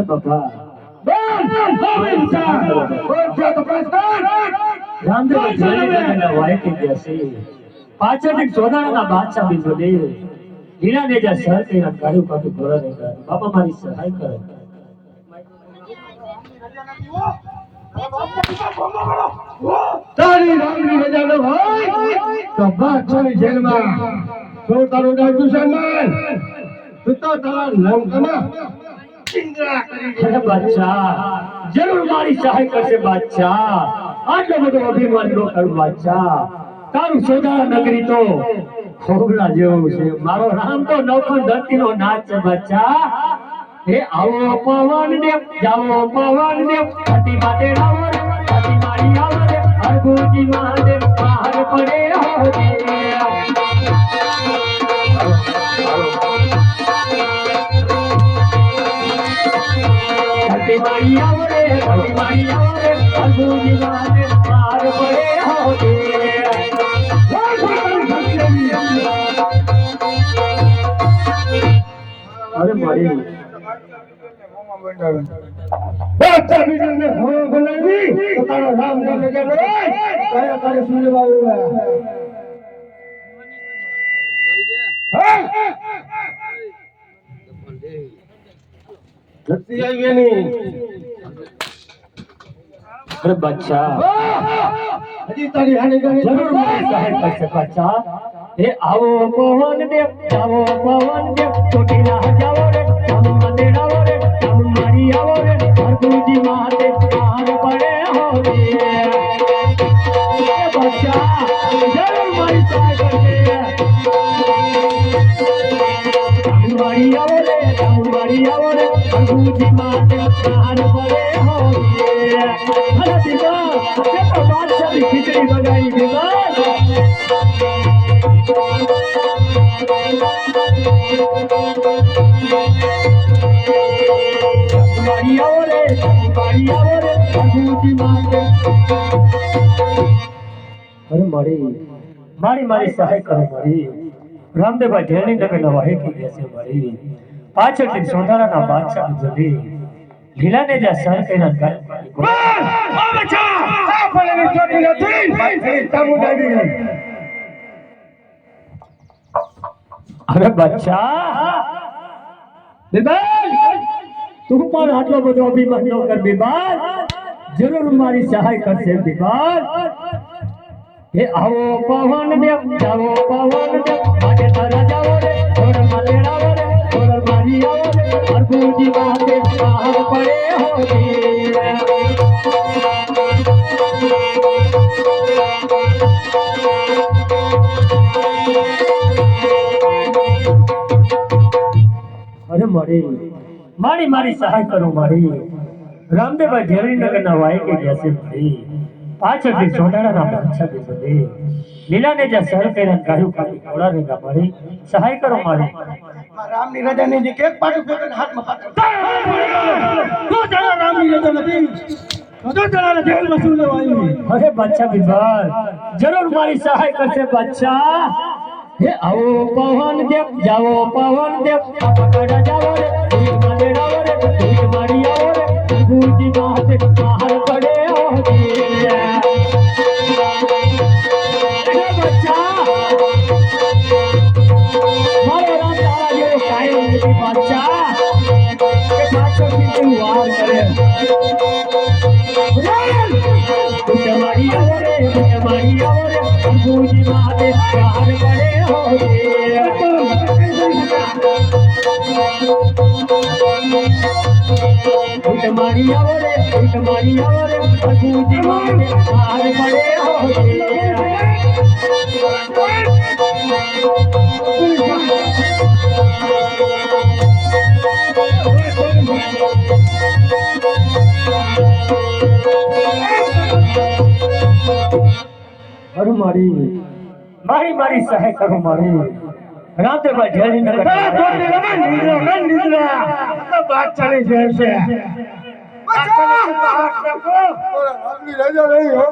અરે બાપા. પાછળથી સોનારાના બાદશાહ બીજો દે હીરાને જ્યાં સર તેના ગાડું કાઢું ઘોડા ને ગાડું. બાપા મારી સહાય કરો. તારી રામની રજાનો હોય તો બાદશાહની જેલમાં. તો તારું નામ દુશ્મન તું તો તારા નામ કરી અરે બાદશાહ, જરૂર મારી સહાય કરશે બાદશાહ. આટલો બધો અભિમાન નો કરું બાદશાહ. તારું સોદા નગરી તો ખોબરા જેવું છે. મારો રામ તો નવખો ધરતીનો નાચ છે બાદશાહ. હે, આવો પવન પવન રજાનો મારી કયા તારે સુનવા આવ્યા હા નથી આવી એની. અરે બચ્ચા. હજી તારી હાની ગાની જરૂર મારી સહાય કરશે બચ્ચા. હે આવો પવન દેવ આવો પવન દેવ ચોટીલા જાવો રે ચામ મંદિરાવો રે ચામ મારી આવો રે હરગુજી મહાદેવ બહાર પડે હો રે. એ બચ્ચા જરૂર મારી સહાય કરશે ચામુંડવાડી આવો રે ચામુંડવાડી આવો રે હરગુજી મહાદેવ બહાર પડે હો રે અરે દીવા તે તો બાદશાહની ખીચડી બગાડી દીવા મારી આવો રે મારી આવો રે પ્રભુજી માટે અરે મારી મારી રામદેવભાઈ ઢેણી નગર ના વાહેકી ગયા છે મારી પાછળથી સોનારાના બાદશાહ જડી લીલાને જા સર કઈના અરે બચ્ચા બિબાલ! તું પણ આટલો બધો અભિમાન કર બિબાલ. જરૂર મારી સહાય કરશે બિબાલ. હે આવો પવન દેવ જાવો પવન દેવ માટે તારા અરે મારી મારી મારી સહાય કરો મારી. રામદેવભાઈ ઝેરીનગર ના વાયકે ગયા છે મારી. પાછળથી સોનારાના બાદશાહ બી બધે લીલાને જ્યાં સર કર્યા કહ્યું ખાલી ઘોડા રેગા મારી સહાય કરો મારી. રામની રજાની જે કેક પાડ્યું ફેંકીને હાથમાં પાત્ર તું જાણે રામની રજા નથી. તું જાણે જેલમાં શું લેવા અરે બાદશાહ બિરબલ જરૂર મારી સહાય કરશે બાદશાહ. હે આવો પવન દેવ જાવો પવન દેવ. પકડ જાવો રે મારી આવો રે. ગુરુજી બહાર આવરે તમારી આવરે ગુરુજી માથે બહાર પડે હો તમારી આવરે તમારી આવરે ગુરુજી માથે બહાર પડે હો અરે મારી? મારી મારી સહાય કરું મારી? રામદેવભાઈ ઢેરી નગર કરે છે રામની રજા નહીં હો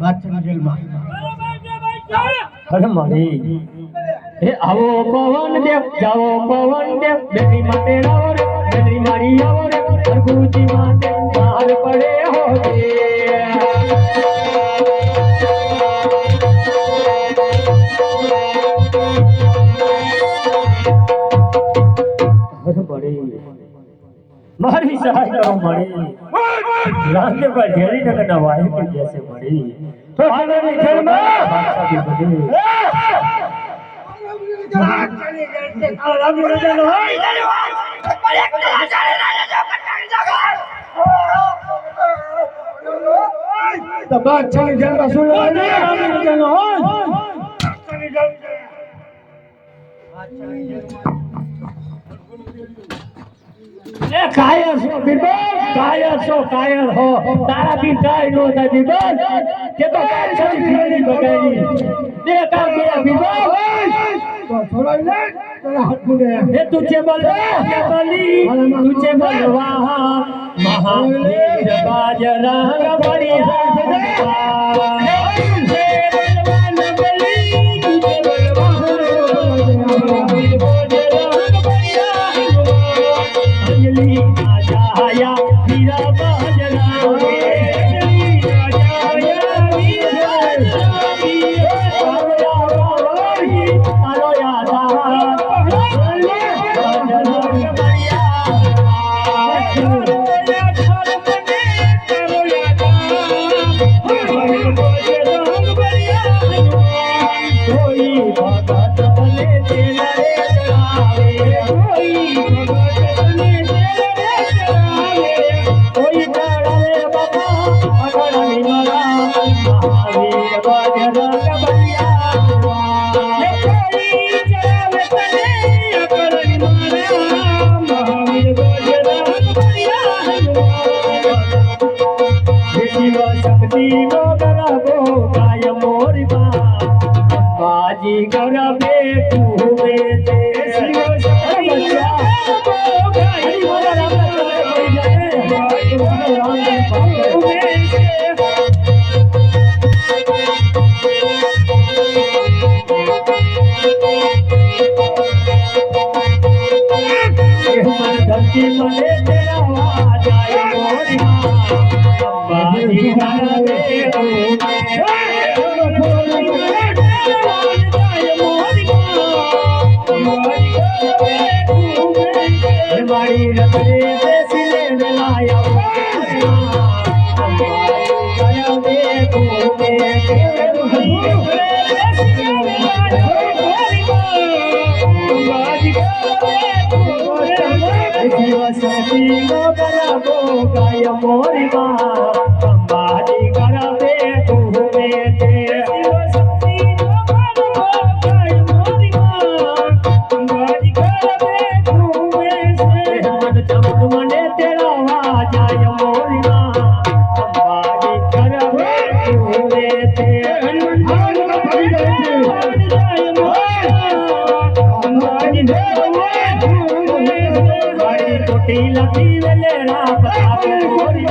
બાદશાહની જેલમાં અરે છે હે આવો પવન દેવ જાવો પવન દેવ બેટી માટે રે મારી આવો રે પ્રભુજી માટે પડે હો મારી સહાય કરો મળી રામદેવભાઈ ઢેરી નગરના વાયુ કે જૈસે મળી પાલનની ખેડમાં બાદશાહી બની તો બાદશાહની જેલમાં શું લેવાનું? એ કાયર છો બિરબલ કાયર છો કાયર હો. તારાથી કાય નો થાય બિરબલ. કે તો કાય છો બગાડી. બે કામ ગયા બિરબલ. તો છોડાઈ લે, એ તુझे બલવા બલી તુझे બલવા. મહાવીર બાજરાંગ બળી ધરતી મને તેરા જાય મોરી મારી ટોટી લખી વેલે રાત, આપે મોરી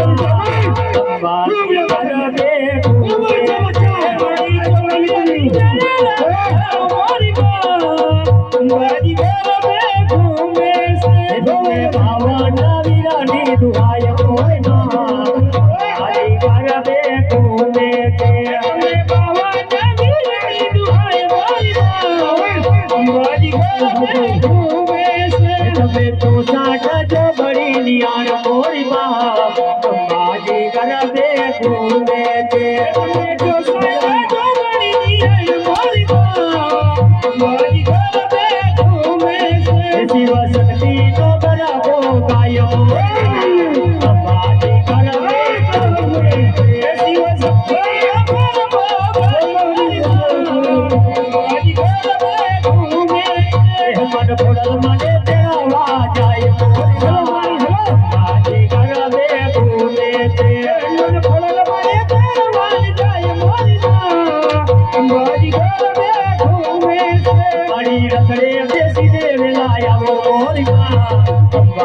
અંબાજી ગરબે તુમે તુમે ભાવના વિરાની દુહાય મોરી માં હરી ગરબે તુમે તે તમે सियाण कोई मां मां जी घर में घूमे Bolívar.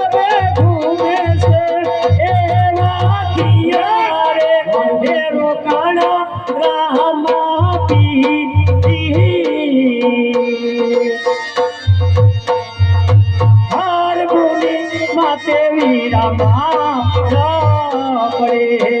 વીરા માં પડે.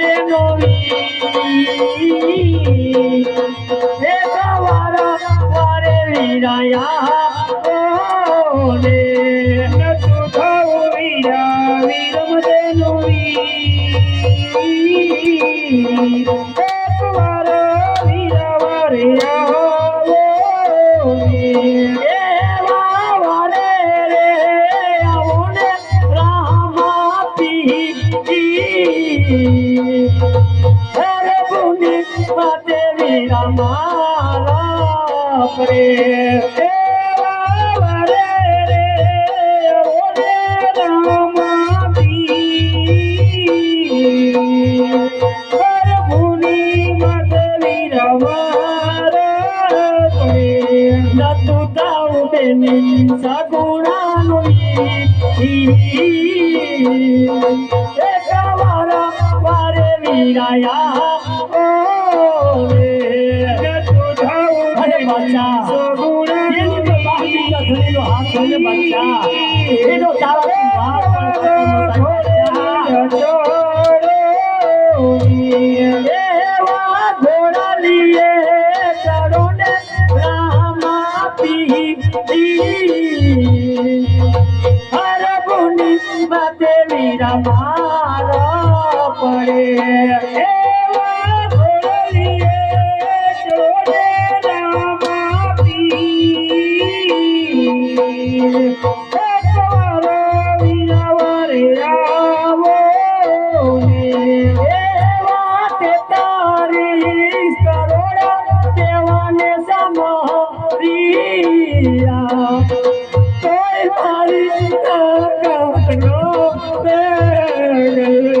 દે નોવી વારે વિરાયા ઓ করে સમરિયા. તોય મારી તાકાતનો બેડ.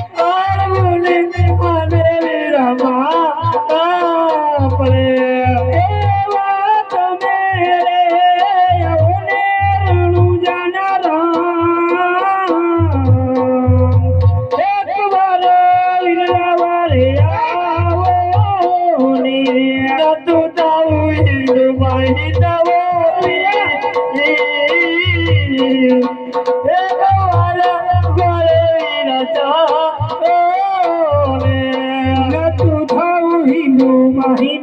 read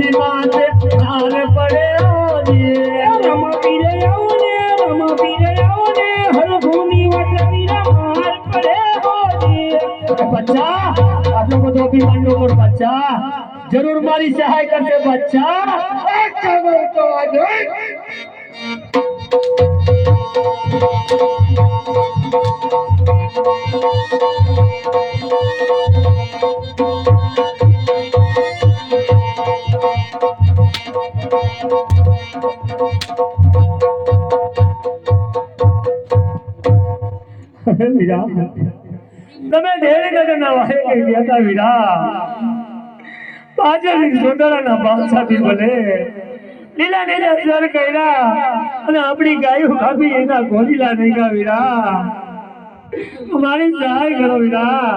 હરભુજી માતે નાર પડે રામા પીરે આવો ને ને જરૂર મારી સહાય કરશે બચ્ચા. તો આજે વીરા તમે ઢેરી નગરના વાહે ગયા વીરા પાછળ સોદરાના બાદશાહ બી ભલે લીલા નીલા સર કર્યા અને આપણી ગાયો ખાધી એના ગોલીલા નહીં ગયા વીરા મારી સહાય કરો વીરા